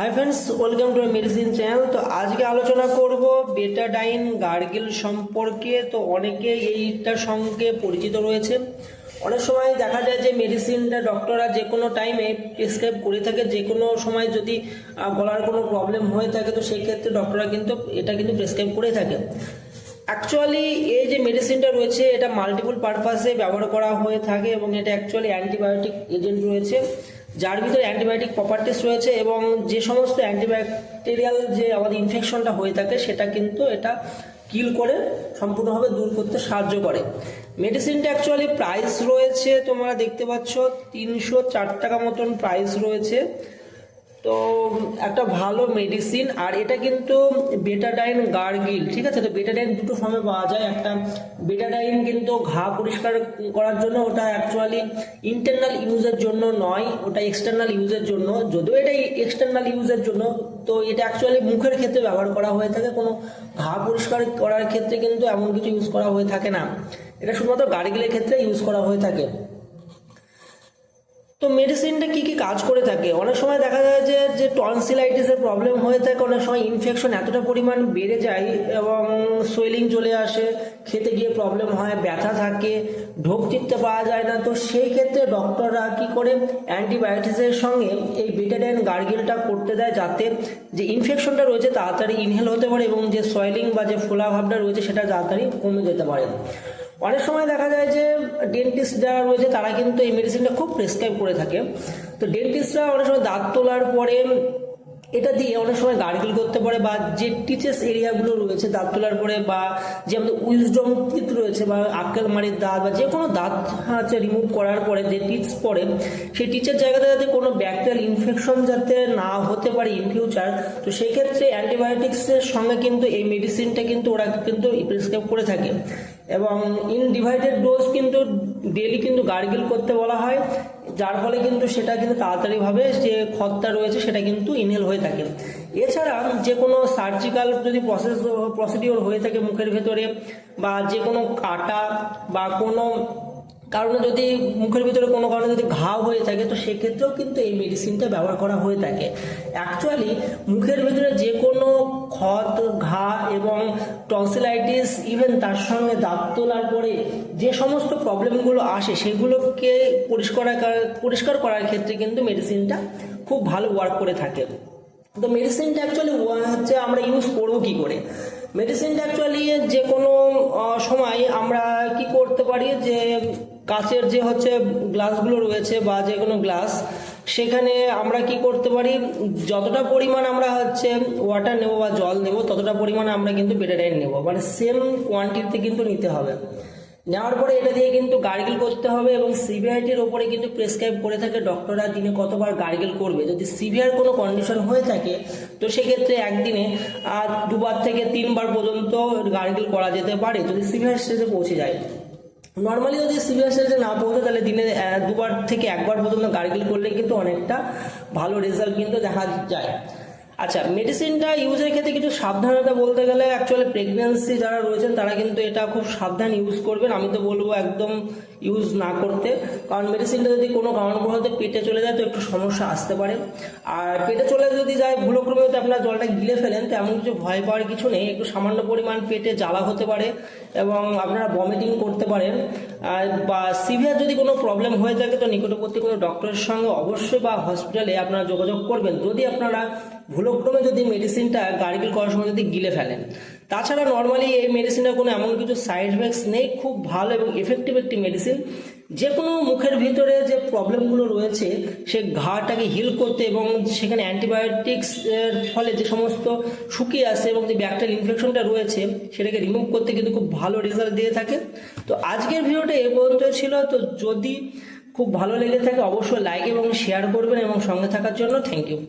Hi friends welcome to medicine channel তো আজকে আলোচনা করব বেটাডাইন গার্গিল সম্পর্কে। তো অনেকে এইটার সঙ্গে পরিচিত রয়েছে। অনেক সময় দেখা যায় যে মেডিসিনটা ডক্টররা যে কোনো টাইমে প্রেসক্রাইব করে থাকে। যে কোনো সময় যদি গলার কোনো প্রবলেম হয়ে থাকে, তো সেই ক্ষেত্রে ডক্টররা কিন্তু এটা কিন্তু প্রেসক্রাইব করে থাকে। অ্যাকচুয়ালি এই যে মেডিসিনটা রয়েছে, এটা মাল্টিপল পারপাসে ব্যবহার করা হয়ে থাকে এবং এটা অ্যাকচুয়ালি অ্যান্টিবায়োটিক এজেন্ট রয়েছে। যার ভিতরে অ্যান্টিবায়োটিক প্রপার্টিস রয়েছে এবং যে সমস্ত অ্যান্টিব্যাকটেরিয়াল যে আমাদের ইনফেকশনটা হয়ে থাকে, সেটা কিন্তু এটা কিল করে, সম্পূর্ণভাবে দূর করতে সাহায্য করে। মেডিসিনটা অ্যাকচুয়ালি প্রাইস রয়েছে, তোমরা দেখতে পাচ্ছ, তিনশো চার টাকা মতন প্রাইস রয়েছে। তো একটা ভালো মেডিসিন আর এটা কিন্তু বেটাডাইন গার্গিল ঠিক আছে? তো বেটাডাইন দুটো ফর্মে পাওয়া যায়। একটা বেটাডাইন কিন্তু ঘা পরিষ্কার করার জন্য, ওটা অ্যাকচুয়ালি ইন্টারনাল ইউজের জন্য নয়, ওটা এক্সটার্নাল ইউজের জন্য। যদিও এটা এক্সটার্নাল ইউজের জন্য, তো এটা অ্যাকচুয়ালি মুখের ক্ষেত্রে ব্যবহার করা হয়ে থাকে। কোনো ঘা পরিষ্কার করার ক্ষেত্রে কিন্তু এমন কিছু ইউজ করা হয়ে থাকে না। এটা শুধুমাত্র গার্গিলের ক্ষেত্রে ইউজ করা হয়ে থাকে। তো মেডিসিনটা কি কি কাজ করে থাকে? অনেক সময় দেখা টনসিলাইটিসের প্রবলেম হয়ে থাকে, অনেক সময় ইনফেকশন এতটা পরিমাণ বেড়ে যায় এবং সোয়েলিং চলে আসে, খেতে গিয়ে প্রবলেম হয়, ব্যথা থাকে, ঢোক চিপতে পাওয়া যায় না। তো সেই ক্ষেত্রে ডক্টররা কি করে? অ্যান্টিবায়োটিক্সের সঙ্গে এই বেটাডাইন গার্গিলটা করতে দেয় যাতে যে ইনফেকশনটা রয়েছে তাড়াতাড়ি ইনহেল হতে পারে এবং যে সয়েলিং বা যে ফোলা ভাবটা রয়েছে সেটা তাড়াতাড়ি কমে যেতে পারে। অনেক সময় দেখা যায় যে ডেন্টিস্ট যারা রয়েছে, তারা কিন্তু এই মেডিসিনটা খুব প্রেসক্রাইব করে থাকে। তো ডেন্টিস্টরা অনেক সময় দাঁত তোলার পরে এটা দিয়ে অনেক সময় গার্গিল করতে পারে বা যে টিচেস এরিয়াগুলো রয়েছে দাঁত তোলার পরে বা যে আমাদের উইজডম টিথ রয়েছে বা আক্কেল মারির দাঁত বা যে কোনো দাঁত হচ্ছে রিমুভ করার পরে যে টিপস পড়ে সেই টিচের জায়গাতে যাতে কোনো ব্যাকটেরিয়াল ইনফেকশন যাতে না হতে পারে ইন ফিউচার তো সেই ক্ষেত্রে অ্যান্টিবায়োটিক্সের সঙ্গে কিন্তু এই মেডিসিনটা কিন্তু ওরা কিন্তু প্রেসক্রাইব করে থাকে। এবং ইন ডিভাইডেড ডোজ কিন্তু ডেলি কিন্তু গার্গিল করতে বলা হয়, যার ফলে কিন্তু সেটা কিন্তু তাড়াতাড়িভাবে যে খতটা রয়েছে সেটা কিন্তু ইনহেল হয়ে থাকে। এছাড়া যে কোনো সার্জিক্যাল যদি প্রসেস প্রসিডিওর হয়ে থাকে মুখের ভেতরে বা যে কোনো কাটা বা কোনো কারণে যদি মুখের ভিতরে কোনো কারণে যদি ঘা হয়ে থাকে, তো সেক্ষেত্রেও কিন্তু এই মেডিসিনটা ব্যবহার করা হয়ে থাকে। অ্যাকচুয়ালি মুখের ভিতরে যে কোনো ক্ষত, ঘা এবং টনসিলাইটিস ইভেন তার সঙ্গে দাঁত তোলার পরে যে সমস্ত প্রবলেমগুলো আসে, সেগুলোকে পরিষ্কার পরিষ্কার করার ক্ষেত্রে কিন্তু মেডিসিনটা খুব ভালো ওয়ার্ক করে থাকে। তো মেডিসিনটা অ্যাকচুয়ালি হচ্ছে আমরা ইউজ করব কি করে? মেডিসিনটা অ্যাকচুয়ালি যে কোনো সময় আমরা কি করতে পারি যে কাচের যে হচ্ছে গ্লাসগুলো রয়েছে বা যে কোনো গ্লাস সেখানে আমরা কি করতে পারি? যতটা পরিমাণ আমরা হচ্ছে ওয়াটার নেব বা জল নেব ততটা পরিমাণে আমরা কিন্তু বেটাডাইন নেব। মানে সেম কোয়ান্টিটিতে কিন্তু নিতে হবে। নেওয়ার পরে এটা দিয়ে কিন্তু গার্গেল করতে হবে এবং সিভিআরটির ওপরে কিন্তু প্রেসক্রাইব করে থাকে ডক্টররা দিনে কতবার গার্গেল করবে। যদি সিভিয়ার কোনো কন্ডিশন হয়ে থাকে তো সেক্ষেত্রে একদিনে আহ, দুবার থেকে তিনবার পর্যন্ত গার্গেল করা যেতে পারে। যদি সিভিয়ার স্টেজে পৌঁছে যায়। নর্মালি যদি স্টেজে না পৌঁছে, তাহলে দিনে দুবার থেকে একবার পর্যন্ত গার্গেল করলে কিন্তু অনেকটা ভালো রেজাল্ট কিন্তু দেখা যায়। আচ্ছা মেডিসিনটা ইউজের ক্ষেত্রে কিছু সাবধানতা বলতে গেলে অ্যাকচুয়ালি প্রেগনেন্সি যারা রয়েছেন, তারা কিন্তু এটা খুব সাবধান ইউজ করবেন। আমি তো বলব একদম ইউজ না করতে। কারণ মেডিসিনটা যদি কোনো কারণবশত পেটে চলে যায়, তো একটু সমস্যা আসতে পারে। আর পেটে চলে যদি যায় ভুলক্রমে যদি আপনার জলটা গিলে ফেলেন তো এমন কিছু ভয় পাওয়ার কিছু নেই। একটু সামান্য পরিমাণ পেটে জ্বালা হতে পারে এবং আপনারা ভমিটিং করতে পারেন। বা সিভিয়ার যদি কোনো প্রবলেম হয়ে থাকে, তো নিকটবর্তী কোনো ডক্টরের সঙ্গে অবশ্যই বা হসপিটালে আপনারা যোগাযোগ করবেন। যদি আপনারা ভুলক্রমে যদি মেডিসিনটা গার্গিল করার সময় যদি গিলে ফেলেন। তাছাড়া নর্মালি এই মেডিসিনটা কোনো এমন কিছু সাইড এফেক্টস নেই, খুব ভালো এবং এফেক্টিভ একটি মেডিসিন যে কোনো মুখের ভিতরে যে প্রবলেমগুলো রয়েছে, সে ঘাটাকে হিল করতে এবং সেখানে অ্যান্টিবায়োটিক্স এর ফলে যে সমস্ত শুকিয়ে আসে এবং যে ব্যাকটেরিয়াল ইনফেকশনটা রয়েছে, সেটাকে রিমুভ করতে কিন্তু খুব ভালো রেজাল্ট দিয়ে থাকে। তো আজকের ভিডিওটা এ পর্যন্ত ছিল। তো যদি খুব ভালো লেগে থাকে, অবশ্যই লাইক এবং শেয়ার করবেন এবং সঙ্গে থাকার জন্য থ্যাংক ইউ